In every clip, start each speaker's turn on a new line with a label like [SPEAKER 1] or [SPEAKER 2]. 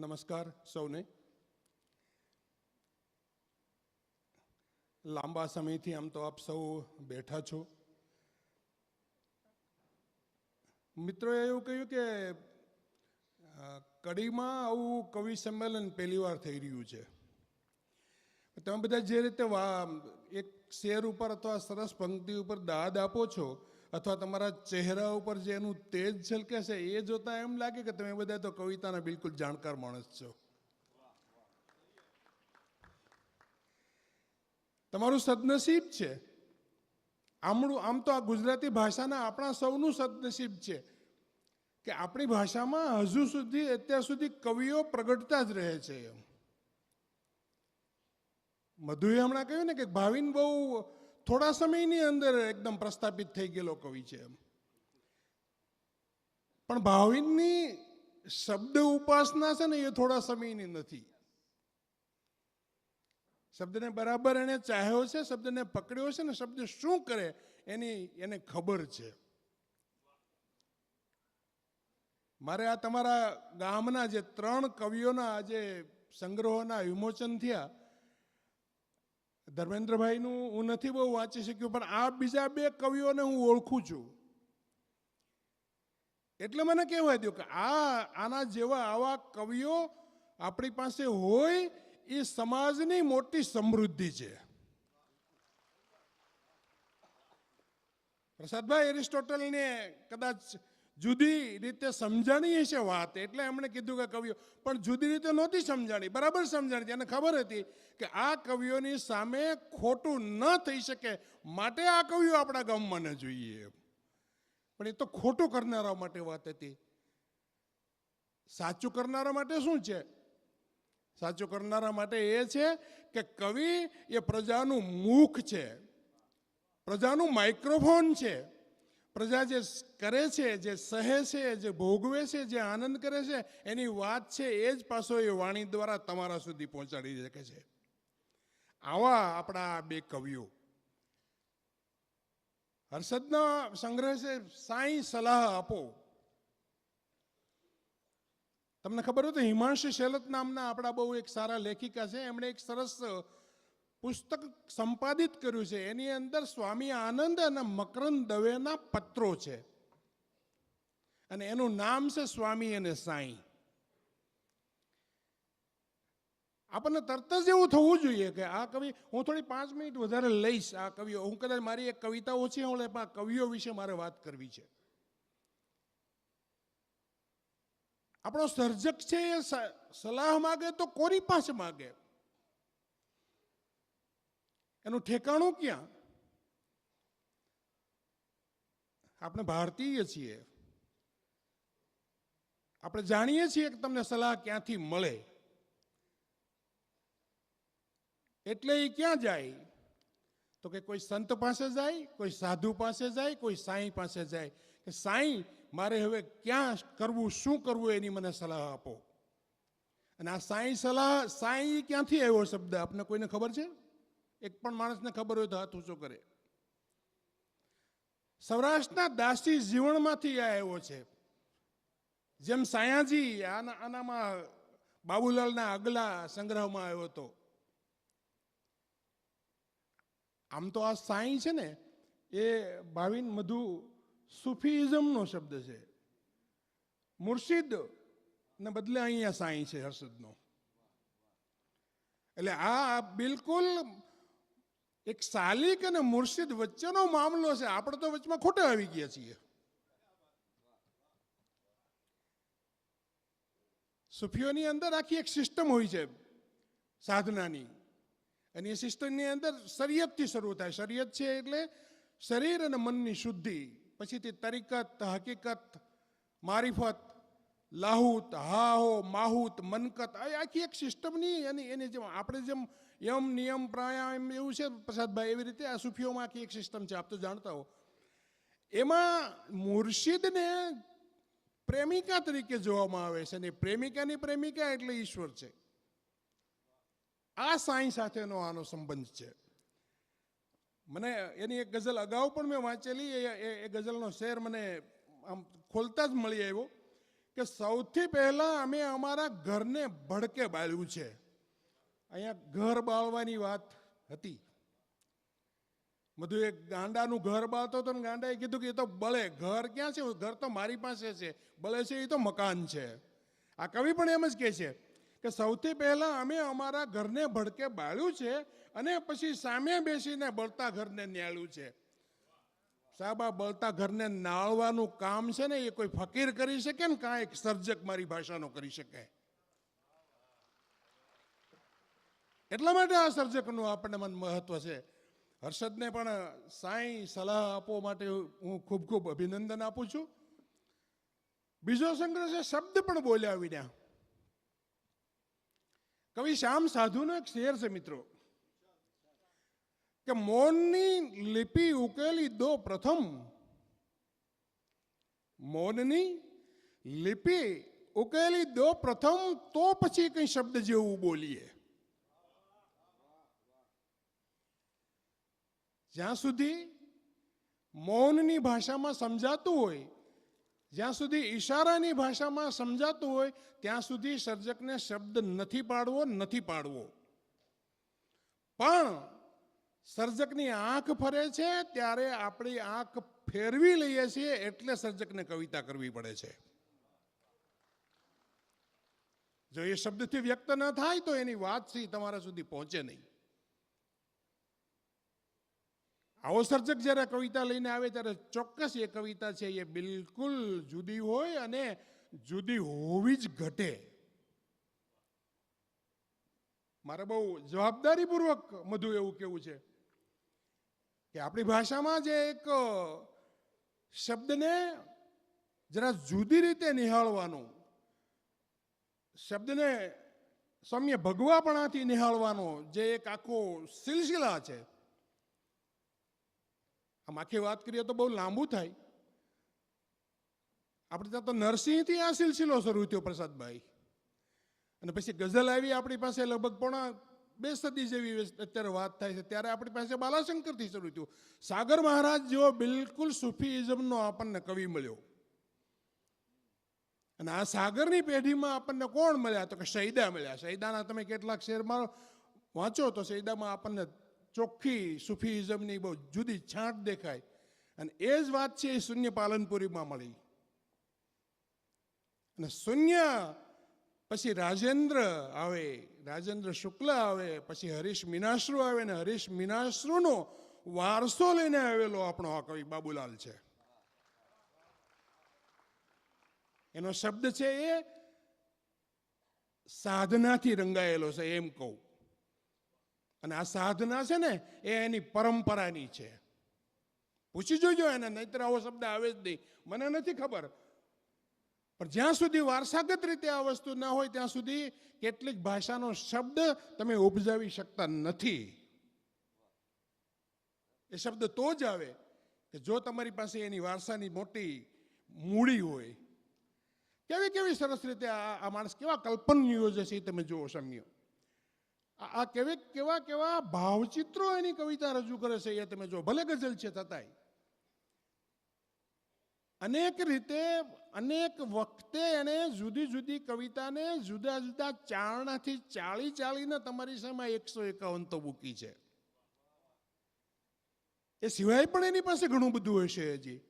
[SPEAKER 1] નમસ્કાર સૌને. લાંબા સમયથી આમ તો આપ સૌ બેઠા છો. મિત્રોએ એવું કહ્યું કે કડીમાં આવું કવિ સંમેલન પહેલી વાર થઈ રહ્યું છે. તમે બધા જે રીતે એક શેર ઉપર અથવા સરસ પંક્તિ ઉપર દાદ આપો છો અથવા તમારા ચહેરા ઉપર જે એનું તેજ છલકે છે એ જોતા એમ લાગે કે તમે બધા તો કવિતાના બિલકુલ જાણકાર માણસ છો? તમારું સદનસીબ છે. આમળું, આમ તો આ ગુજરાતી ભાષાના આપણા સૌનું સદનસીબ છે કે આપણી ભાષામાં હજુ સુધી, અત્યાર સુધી કવિઓ પ્રગટતા જ રહે છે એમ. મધુએ હમણાં કહ્યું ને કે ભાવિન બહુ થોડા સમયની અંદર એકદમ પ્રસ્થાપિત થઈ ગયેલો કવિ છે એમ. પણ ભાવિનની શબ્દ ઉપાસના છે ને એ થોડા સમયની નથી. શબ્દને બરાબર એને ચાહ્યો છે, શબ્દને પકડ્યો છે ને શબ્દ શું કરે એની, એને ખબર છે. મારે આ તમારા ગામના જે ત્રણ કવિઓના આજે સંગ્રહોના વિમોચન થયા ધર્મેન્દ્રભાઈનું હું નથી બહુ વાંચી શક્યો, પણ આ બીજા બે કવિઓને હું ઓળખું છું. એટલે મને કહેવાય દો કે આ, આના જેવા આવા કવિઓ આપણી પાસે હોય, એ સમાજની મોટી સમૃદ્ધિ છે. પ્રસાદભાઈ એરિસ્ટોટલને કદાચ જુદી રીતે સમજાણી હશે વાત, એટલે એમણે કીધું કે કવિઓ, પણ જુદી રીતે નહોતી સમજાણી, બરાબર સમજાણી. એને ખબર હતી કે આ કવિઓની સામે ખોટું ન થઈ શકે, માટે આ કવિઓ આપણા ગામમાં ન જોઈએ પણ એ તો ખોટું કરનારા માટે વાત હતી. સાચું કરનારા માટે શું છે? સાચું કરનારા માટે એ છે કે કવિ એ પ્રજાનું મુખ છે, પ્રજાનું માઇક્રોફોન છે. પ્રજા જે કરે છે, જે સહે છે, જે ભોગવે છે, જે આનંદ કરે છે, એની વાત છે એ જ પાછો એ વાણી દ્વારા તમારા સુધી પહોંચાડી શકે છે. આવા આપણા બે કવિઓ. હર્ષદના સંગ્રહ છે, સાંઈ સલાહ આપો. તમને ખબર હોય તો હિમાંશી શેલત નામના આપણા બહુ એક સારા લેખિકા છે. એમણે એક સરસ પુસ્તક સંપાદિત કર્યું છે. એની અંદર સ્વામી આનંદ અને મકરંદ દવેના પત્રો છે. અને એનું નામ છે સ્વામી અને સાંઈ. આપણને તરત જ એવું થવું જોઈએ કે આ કવિ, હું થોડી પાંચ મિનિટ વધારે લઈશ આ કવિઓ. હું કદાચ મારી એક કવિતા ઓછી હું પણ આ કવિઓ વિશે મારે વાત કરવી છે. આપણો સર્જક છે એ સલાહ માગે તો કોની પાસે માગે. એનું ઠેકાણું ક્યાં? આપણે ભારતીય છીએ. આપણે જાણીએ છીએ કે તમને સલાહ ક્યાંથી મળે. એટલે એ ક્યાં જાય? તો કે કોઈ સંત પાસે જાય, કોઈ સાધુ પાસે જાય, કોઈ સાંઈ પાસે જાય. કે સાંઈ, મારે હવે ક્યાં કરવું, શું કરવું એની મને સલાહ આપો. અને આ સાંઈ સલાહ, સાંઈ ક્યાંથી આવ્યો શબ્દ? આપને કોઈને ખબર છે? એક પણ માણસને ખબર હોય તો હાથ ઊંચો કરે. સૌરાષ્ટ્રના દાસી જીવનમાંથી આ આવ્યો છે. જેમ સાયાજી આના, આનામાં બાબુલાલના અગલા સંગ્રહમાં આવ્યો હતો. આમ તો આ સાંઈ છે ને, એ ભાવિન મધુ સુફીઝમનો શબ્દ છે. મુર્શિદ ને બદલે અહીંયા સાંઈ છે હર્ષદનો. એટલે આ બિલકુલ એક સાલિક અને મુર્શિદ વચ્ચેનો મામલો છે. આપણે તો વચમાં ખોટા આવી ગયા છીએ. સુફીઓની અંદર આખી એક સિસ્ટમ હોય છે સાધનાની. અને એ સિસ્ટમની અંદર શરીયતથી શરૂ થાય. શરીયત છે એટલે શરીર અને મનની શુદ્ધિ. પછી તે તરીકત, હકીકત, મારિફત લાહુત, હાહો, માહુત, મનકત, આ આખી એક સિસ્ટમની એની એની જેમ, આપણે જેમ યમ, નિયમ, પ્રાણાયામ એવું છે, પ્રસાદભાઈ, એવી રીતે આ સુફીઓમાં આખી એક સિસ્ટમ છે, આપ તો જાણતા હો. એમાં મુર્શિદને પ્રેમિકા તરીકે જોવામાં આવે છે, અને પ્રેમિકાની પ્રેમિકા એટલે ઈશ્વર છે. આ સાંઈ સાથેનો આનો સંબંધ છે. મને એની એક ગઝલ અગાઉ પણ મેં વાંચેલી એ- ગઝલનો શેર મને આમ ખોલતા જ મળી આવ્યો. કે સૌથી પહેલા અમે અમારા ઘરને ભડકે બાળ્યું છે. અહીંયા ઘર બાળવાની વાત હતી. બધું એક ગાંડાનું ઘર બાળતો હતો ને ગાંડાએ કીધું કે એ તો બળે, ઘર ક્યાં છે? ઘર તો મારી પાસે છે. બળે છે એ તો મકાન છે. આ કવિ પણ એમ જ કહે છે કે સૌથી પહેલા અમે અમારા ઘરને ભડકે બાળ્યું છે અને પછી સામે બેસીને બળતા ઘરને ન્યાળ્યું છે. સાહેબ આ બળતા ઘરને નાળવાનું કામ છે ને, એ કોઈ ફકીર કરી શકે ને કાં એક સર્જક મારી ભાષાનો કરી શકે. એટલા માટે આ સર્જકનું આપણને મન મહત્વ છે. હર્ષદને પણ સાંઈ સલાહ આપવા માટે હું ખૂબ ખૂબ અભિનંદન આપું છું. બીજો સંગ્રહ છે, શબ્દ પણ બોલ્યા વિના. કવિ શ્યામ સાધુનો એક શેર છે મિત્રો. કે મૌનની લિપિ ઉકેલી દો પ્રથમ. મૌનની લિપિ ઉકેલી દો પ્રથમ તો પછી કઈ શબ્દ જેવું બોલીએ. જ્યાં સુધી મૌનની ભાષામાં સમજાતું હોય, જ્યાં સુધી ઈશારાની ભાષામાં સમજાતું હોય, ત્યાં સુધી સર્જકને શબ્દ નથી પાડવો નથી પાડવો. પણ સર્જકની આંખ ફરે છે, ત્યારે આપણી આંખ ફેરવી લઈએ છીએ એટલે સર્જકને કવિતા કરવી પડે છે. જો એ શબ્દથી વ્યક્ત ન થાય તો એની વાત સી તમારા સુધી પહોંચે નહીં. આવો સર્જક જ્યારે કવિતા લઈને આવે ત્યારે ચોક્કસ એ કવિતા છે એ બિલકુલ જુદી હોય અને જુદી હોવી જ ઘટે. મારે બહુ જવાબદારીપૂર્વક મધુ એવું કેવું છે કે આપણી ભાષામાં જે એક શબ્દને જરા જુદી રીતે નિહાળવાનું, શબ્દને સૌમ્ય ભગવાપણાથી નિહાળવાનો જે એક આખો સિલસિલા છે. આમ આખી વાત કરીએ તો બહુ લાંબુ થાય. આપણે ત્યાં તો નરસિંહથી આ સિલસિલો શરૂ થયો પ્રસાદભાઈ. અને પછી ગઝલ આવી આપણી પાસે લગભગ પોણા બે સદી જેવી અત્યારે વાત થાય છે. ત્યારે આપણી પાસે બાલાશંકરથી શરૂ થયું. સાગર મહારાજ જેવો બિલકુલ સુફીઇઝમનો આપણને કવિ મળ્યો. અને આ સાગરની પેઢીમાં આપણને કોણ મળ્યા? તો કે શહીદા મળ્યા. શહીદાના તમે કેટલાક શેરમાં વાંચો તો શહીદામાં આપણને ચોખ્ખી સુફીઇઝમની બહુ જુદી છાંટ દેખાય. અને એ જ વાત છે એ શૂન્ય પાલનપુરીમાં મળી. અને શૂન્ય પછી રાજેન્દ્ર આવે, રાજેન્દ્ર શુક્લ આવે, પછી હરીશ મીનાશ્રુ આવે ને હરીશ મીનાશ્રુનો વારસો લઈને આવેલો આપણો આ કવિ બાબુલાલ છે. એનો શબ્દ છે એ, સાધનાથી રંગાયેલો છે એમ કહું. અને આ સાધના છે ને, એ એની પરંપરાની છે. પૂછી જોજો એને, નહીતર આવો શબ્દ આવે જ નહીં. મને નથી ખબર. પણ જ્યાં સુધી વારસાગત રીતે આ વસ્તુ ના હોય, ત્યાં સુધી કેટલીક ભાષાનો શબ્દ તમે ઉપજાવી શકતા નથી. એ શબ્દ તો જ આવે કે જો તમારી પાસે એની વારસાની મોટી મૂડી હોય. કેવી કેવી સરસ રીતે આ માણસ કેવા કલ્પન નિયોજે છે તમે જુઓ સમ્યો આ આ કેવી, કેવા કેવા ભાવચિત્રો એની કવિતા રજૂ કરે છે એ તમે જો ભલે ગઝલ છે, છતાંય. અનેક રીતે, અનેક વખતે એણે જુદી જુદી કવિતાને જુદા જુદા ચારણાથી ચાળી ચાળીને તમારી સામે એકસો એકાવન તો મૂકી છે. એ સિવાય પણ એની પાસે ઘણું બધું હશે હજી.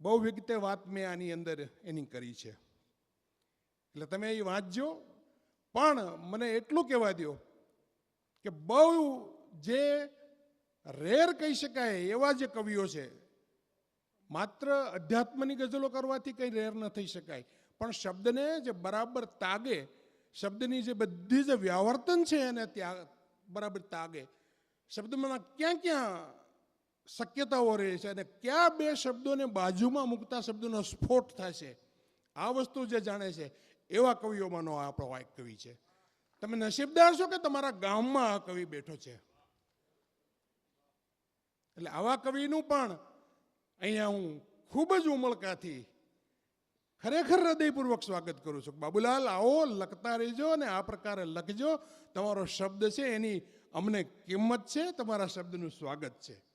[SPEAKER 1] બહુ વિગતે વાત મેં આની અંદર એની કરી છે. એટલે તમે એ વાંચજો. પણ મને એટલું કહેવા દો કે બહુ જે રેર કહી શકાય એવા જે કવિઓ છે માત્ર અધ્યાત્મની ગઝલો કરવાથી કંઈ રેર ન થઈ શકાય. પણ શબ્દને જે બરાબર તાગે, શબ્દની જે બધી જે વ્યાવર્તન છે એને ત્યાં બરાબર તાગે. શબ્દમાં ક્યાં ક્યાં શક્યતાઓ રહે છે અને કયા બે શબ્દોને બાજુમાં મૂકતા શબ્દોનો સ્ફોટ થશે આ વસ્તુ જે જાણે છે, એવા કવિઓમાંનો આપણો એક કવિ છે. તમે નસીબદાર છો કે તમારા ગામમાં આ કવિ બેઠો છે? એટલે આવા કવિનું પણ અહીંયા હું ખૂબ જ ઉમળકાથી ખરેખર હૃદયપૂર્વક સ્વાગત કરું છું. બાબુલાલ, આવો, લખતા રહેજો અને આ પ્રકારે લખજો. તમારો શબ્દ છે, એની અમને કિંમત છે, તમારા શબ્દનું સ્વાગત છે.